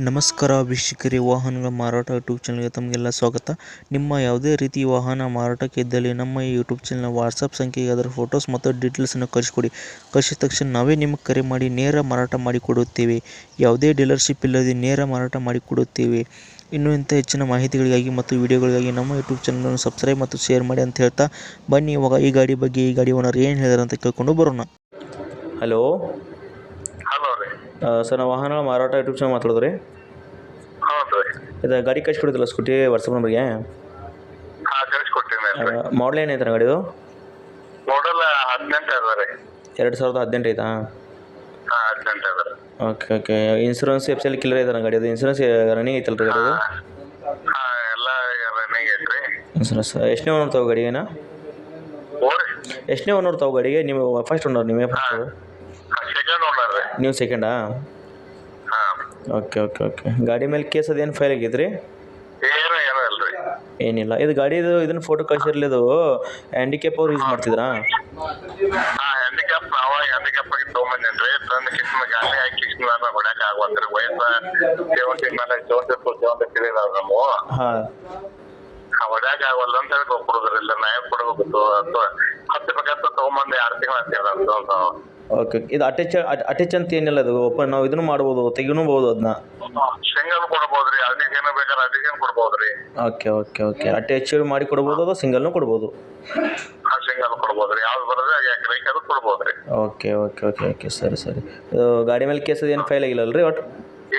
ನಮಸ್ಕಾರ ವೀಕ್ಷಕರೇ, ವಾಹನಗಳ ಮಾರಾಟ ಯೂಟ್ಯೂಬ್ ಚಾನಲ್ಗೆ ತಮಗೆಲ್ಲ ಸ್ವಾಗತ. ನಿಮ್ಮ ಯಾವುದೇ ರೀತಿ ವಾಹನ ಮಾರಾಟಕ್ಕೆ ಇದ್ದಲ್ಲಿ ನಮ್ಮ ಈ ಯೂಟ್ಯೂಬ್ ಚಾನಲ್ನ ವಾಟ್ಸಪ್ ಸಂಖ್ಯೆಗೆ ಅದರ ಫೋಟೋಸ್ ಮತ್ತು ಡೀಟೇಲ್ಸನ್ನು ಕಳಿಸ್ಕೊಡಿ. ಕಳಿಸಿದ ತಕ್ಷಣ ನಾವೇ ನಿಮಗೆ ಕರೆ ಮಾಡಿ ನೇರ ಮಾರಾಟ ಮಾಡಿಕೊಡುತ್ತೇವೆ ಯಾವುದೇ ಡೀಲರ್ಶಿಪ್ ಇಲ್ಲದೆ ನೇರ ಮಾರಾಟ ಮಾಡಿಕೊಡುತ್ತೇವೆ ಇನ್ನು ಇಂಥ ಹೆಚ್ಚಿನ ಮಾಹಿತಿಗಳಿಗಾಗಿ ಮತ್ತು ವಿಡಿಯೋಗಳಿಗಾಗಿ ನಮ್ಮ ಯೂಟ್ಯೂಬ್ ಚಾನಲನ್ನು ಸಬ್ಸ್ಕ್ರೈಬ್ ಮತ್ತು ಶೇರ್ ಮಾಡಿ ಅಂತ ಹೇಳ್ತಾ ಬನ್ನಿ. ಇವಾಗ ಈ ಗಾಡಿ ಬಗ್ಗೆ ಈ ಗಾಡಿ ಓನರ್ ಏನು ಹೇಳಿದಾರೆ ಅಂತ ಕೇಳ್ಕೊಂಡು ಬರೋಣ. ಹಲೋ. ಹಲೋ ರೀ. ಸರ್ ನಾವು ವಾಹನ ಮಾರಾಟ ಯೂಟ್ಯೂಬ್ ಚಾನಲ್ ಮಾತಾಡಿದ್ರಿ ಹೌದು ರೀ. ಇದು ಗಾಡಿ ಕಳಿಸ್ಕೊಡಿದ್ರಲ್ಲ ಸ್ಕೂಟಿ ವಾಟ್ಸಪ್ ನಂಬರ್ಗೆ ಹಾಂ ಕಳಿಸ್ಕೊಡ್ತೀನಿ ರೀ ಮಾಡಲ್ ಏನೈತೆ ಗಾಡಿದು? ಮಾಡಲ್ ಹದಿನೆಂಟು ಅದ ರೀ. ಎರಡು ಸಾವಿರದ ಹದಿನೆಂಟು ಐತಾ? ಹಾಂ ಹದಿನೆಂಟು ಅದ ರೀ ಓಕೆ. ಓಕೆ ಇನ್ಸೂರೆನ್ಸ್ ಎಫ್ ಸಿಲ್ ಕಿಲ್ಲರ್ ಐತೆ ಗಾಡಿದು ಇನ್ಸೂರೆನ್ಸ್ ರನ್ನಿಂಗ್ ಐತಲ್ಲ ರೀ ಗಾಡಿದು ಹಾಂ ಎಲ್ಲ ರನ್ನಿಂಗ್ ಐತ್ರಿ ಇನ್ಸೂರೆನ್ಸ್ ಎಷ್ಟನೇ ಓನರ್ ತಾವು ಗಾಡಿಗೆನ ಎಷ್ಟನೇ ಓನರ್ ತಾವು ಗಾಡಿಗೆ? ನೀವು ಫಸ್ಟ್ ಓನರ್ ನಿಮಗೆ ಫಸ್ಟ್ ರೀ ನೀವು ಸೆಕೆಂಡಾ ಹಾಂ. ಓಕೆ ಓಕೆ ಓಕೆ ಗಾಡಿ ಮೇಲೆ ಕೇಸ್ ಅದೇನು ಫೈಲ್ ಆಗಿದ್ರಿ? ಏರೋ ಏನು ಏನೂ ಇಲ್ಲ ಏನಿಲ್ಲ. ಇದು ಗಾಡಿದು ಇದನ್ನ ಫೋಟೋ ಕಳ್ಸಿರ್ಲಿ ಇದು ಹ್ಯಾಂಡಿಕ್ಯಾಪ್ ಅವ್ರು ಯೂಸ್ ಮಾಡ್ತಿದ್ರಾ? ಹಾಂ ಹ್ಯಾಂಡಿಕ್ಯಾಪ್ ಹ್ಯಾಂಡಿಕ್ಯಾಪ್ ಆಗಿ ತಂದು ಕಿಸ್ಮ ಗಾಡಿ ಹಾಕಿ ಕಿಸ್ಮ ನಾನು ಹೊಡ್ಯಾಕ ಆಗುವಂತ್ರಿ ವಯಸ್ಸ ಸೇವಂತಿ ಮೇಲೆ ಸೇವಂತಿ ಫುಲ್ ಸೇವಂತಿ ತಿಳಿದಾವ ನಮ್ಮ. ಹಾಂ. ಹೊಡ್ಯಾಕ ಆಗವಲ್ಲ ಅಂತ ಹೇಳಿ ಕೊಡ್ಬೋದ್ರಿ ಇಲ್ಲ ನಾ ಯಾಕೆ ಕೊಡ್ಬೇಕು ಅಥವಾ ಹತ್ತು ಬೇಕಂತ ತೊಗೊಂಬಂದು ಎರಡು ತಿಂಗಳು ಅಂತ. ಓಕೆ ಇದು ಅಟ್ಯಾಚ್ ಅಟ್ಯಾಚ್ ಅಂತ ಏನಿಲ್ಲ ಅದು ಓಪನ್ ನಾವು ಇದನ್ನು ಮಾಡ್ಬೋದು ತೆಗಿನೂಬಹುದು ಅದನ್ನ. ಸಿಂಗಲ್ ಅದಕ್ಕೆ ಏನು ಬೇಕಾದ್ರೆ ಅಡಿಗೇನ್ ಕೊಡ್ಬೋದ್ರಿ. Okay okay okay. ಅಟ್ಯಾಚ್ ಮಾಡಿ ಕೊಡ್ಬೋದು ಅಥವಾ ಸಿಂಗಲ್ನು ಕೊಡ್ಬೋದು? ಸಿಂಗಲ್ ಕೊಡ್ಬೋದ್ರಿ. ಯಾವ್ದು ಬರೋದ್ರೆ ಯಾಕೆ ಬೇಕಾದ್ರೂ ಕೊಡ್ಬೋದ್ರಿ. Okay okay okay okay. ಸರಿ ಸರಿ. ಇದು ಗಾಡಿ ಮೇಲೆ ಕೇಸ್ ಏನು ಫೈಲ್ ಆಗಿಲ್ಲ ಅಲ್ರಿ ಒಟ್ಟು?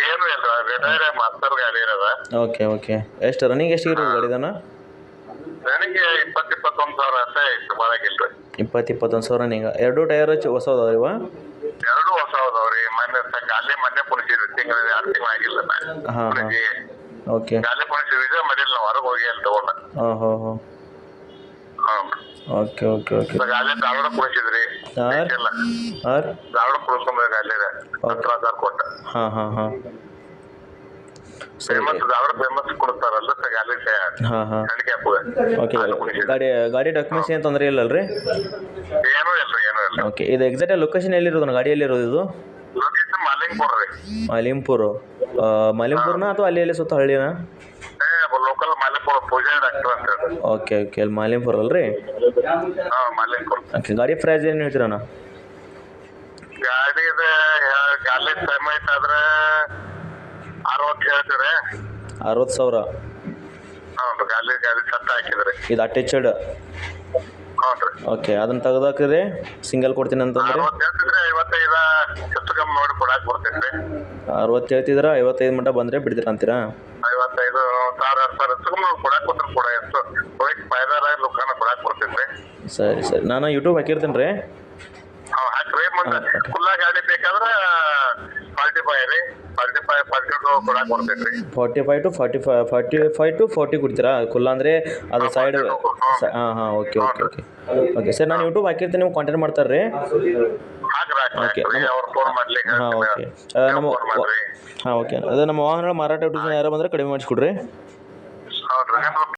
ಏನು ಇಲ್ಲ ರಿಟೈರ್ ಮಾಸ್ತರ್ ಗಾಡಿ ಇರದ. Okay okay. ಎಷ್ಟು ರನ್ನಿಂಗ್ ಎಷ್ಟು ಇರೋದು ಗಾಡಿದನ ನನಗೆ ಇಪ್ಪತ್ತು ಇಪ್ಪತ್ತೊಂದು ಸಾವಿರ ಅಂತ ಇತ್ತು ಬಾಳಕಿಲ್ರಿ ಇಪ್ಪತ್ತು ಇಪ್ಪತ್ತೊಂದು ಸಾವಿರ ರನ್ನಿಂಗ್ ಎರಡು ಟೈರ್ ಹೊಸ ಅದಾವ ಇವ? ಎರಡು ಹೊಸ ಅದಾವ್ರಿ ಮೊನ್ನೆ ತಕ್ಕ ಅಲ್ಲೇ ಮೊನ್ನೆ ಕುಣಿಸಿದ್ರಿ ತಿಂಗಳ ಎರಡು ತಿಂಗಳ ಆಗಿಲ್ಲ. ಹಾಂ ಹಾಂ. ಕುಣಿಸಿ. ಓಕೆ. ಅಲ್ಲೇ ಕುಣಿಸಿದ್ವಿ. ಇದೇ ಮಾಡಿಲ್ಲ ನಾವು ಹೊರಗೆ ಹೋಗಿ ಅಲ್ಲಿ ತಗೊಂಡ. ಹಾಂ ಹಾಂ ಹಾಂ. Hmm okay okay okay. ಅಲ್ಲೇ ಧಾರವಾಡ ಕುಣಿಸಿದ್ರಿ ಹಾ. ಇಲ್ಲ ಹಾಂ ಧಾರವಾಡ ಕುಣಿಸ್ಕೊಂಬ ಅಲ್ಲೇ ಹತ್ರ ಹଜାର ಕೊಟ್ಟ. ಹಾಂ ಹಾಂ ಹಾಂ. ಸರಿ. ಫೇಮಸ್ ಧಾರವಾಡ ಫೇಮಸ್ ಕೊಡ್ತಾರಲ್ಲ ಹಾಂ ಹಾಂ. ಓಕೆ ಗಾಡಿ ಗಾಡಿ ಡಾಕ್ಯುಮೆಂಟ್ಸ್ ಏನು ತೊಂದರೆ ಇಲ್ಲ ಅಲ್ರಿ ಏನೂ ಇಲ್ಲ ಏನೂ ಇಲ್ಲ. ಓಕೆ ಇದು ಎಕ್ಸಾಕ್ಟ್ ಲೊಕೇಶನ್ ಎಲ್ಲಿರೋದು ಗಾಡಿ ಎಲ್ಲಿರೋದು ಇದು? ಲೊಕೇಶನ್ ಮಾಲಿಂಗ್ಪುರ್ ರೀ. ಮಲಿಂಪುರು ಮಲಿಂಪುರ್ನ ಅಥವಾ ಅಲ್ಲಿ ಎಲ್ಲಿ ಸುತ್ತ ಹಳ್ಳಿನ? ಲೋಕಲ್ ಮಾಲಿಂಗ್ಪುರ ಪೂಜಾ ಡಾಕ್ಟರ್ ಅಂತ ಹೇಳಿ. ಓಕೆ ಓಕೆ ಅಲ್ಲಿ ಮಾಲಿಂಪುರ ಅಲ್ರಿ? ಹಾ ಮಾಲಿಂಗ್ಪುರ್. ಓಕೆ ಗಾಡಿ ಪ್ರೈಸ್ ಏನು ಹೇಳ್ತೀರಣ್ಣ? ಗಾಡಿದ ಗಾಲಿ ಟೈಮ್ ಆದ್ರೆ ಅರವತ್ತು ಹೇಳ್ತೀರಿ. ಅರವತ್ತು ಸಾವಿರ. ಹ್ಞೂ ಗಾಲಿ ಸಟ್ಟ ಹಾಕಿದ್ರಿ. ಇದು ಅಟ್ಯಾಚಡ್ ಹ್ಞೂ ರೀ. ಓಕೆ ಅದನ್ನ ತೆಗೆದಾಕ್ರಿ ಸಿಂಗಲ್ ಕೊಡ್ತೀನಿ ಅಂತಂದ್ರೆ? ಅರವತ್ತು ಹೇಳ್ತಿದ್ರೆ ಐವತ್ತೈದು ಹೆಚ್ಚು ಕಮ್ಮಿ ನೋಡಿ ಕೊಡಾಕ್ ರೀ. ಅರವತ್ತು ಹೇಳ್ತಿದ್ರ ಐವತ್ತೈದು ಮಟ್ಟ ಬಂದರೆ ಬಿಡ್ತೀರ ಅಂತೀರಾ? ಐವತ್ತೈದು ಸಾವಿರ ಆರು ಸಾವಿರ ಹೆಚ್ಚು ಕಮ್ಮಿ ಕೊಡಾಕ್ ಕೊಟ್ರೆ ಕೊಡ ಎಷ್ಟು? ಹೋಗಿ ಫೈದಾರ ಲುಕ್ಕಾನ ಕೊಡಾಕ್ ಬರ್ತೈತ್ರಿ ಸರಿ ಸರಿ. ನಾನು ಯೂಟ್ಯೂಬ್ ಹಾಕಿರ್ತೀನಿ ರೀ. ಹಾಂ ಹಾಕ್ರಿ ಮತ್ತೆ ಕುಲ್ಲ ಗಾಡಿ ಬೇಕಾದ್ರೆ ಫಾರ್ಟಿ ಫೈವ್ ರೀ. ಫಾರ್ಟಿ ಫೈವ್ ಫಾರ್ಟಿ ಟು ಬರ್ತೈತ್ರಿ forty five to forty five forty five to forty ಕೊಡ್ತೀರಾ ಕುಲ್ಲ ಅಂದರೆ ಅದು ಸೈಡ್ ಹಾಂ ಹಾಂ okay okay okay okay sir ನಾನು ಯೂಟ್ಯೂಬ್ ಹಾಕಿರ್ತೀನಿ ನೀವು ಕಾಂಟ್ಯಾಕ್ಟ್ ಮಾಡ್ತಾರೆ ರೀ ಓಕೆ ಹಾಂ ಓಕೆ ನಮ್ಮ ಹಾಂ ಓಕೆ ಅದೇ ನಮ್ಮ ವಾಹನಗಳ ಮಾರಾಟ ಯಾರು ಬಂದರೆ ಕಡಿಮೆ ಮಾಡಿಸ್ಕೊಡ್ರಿ.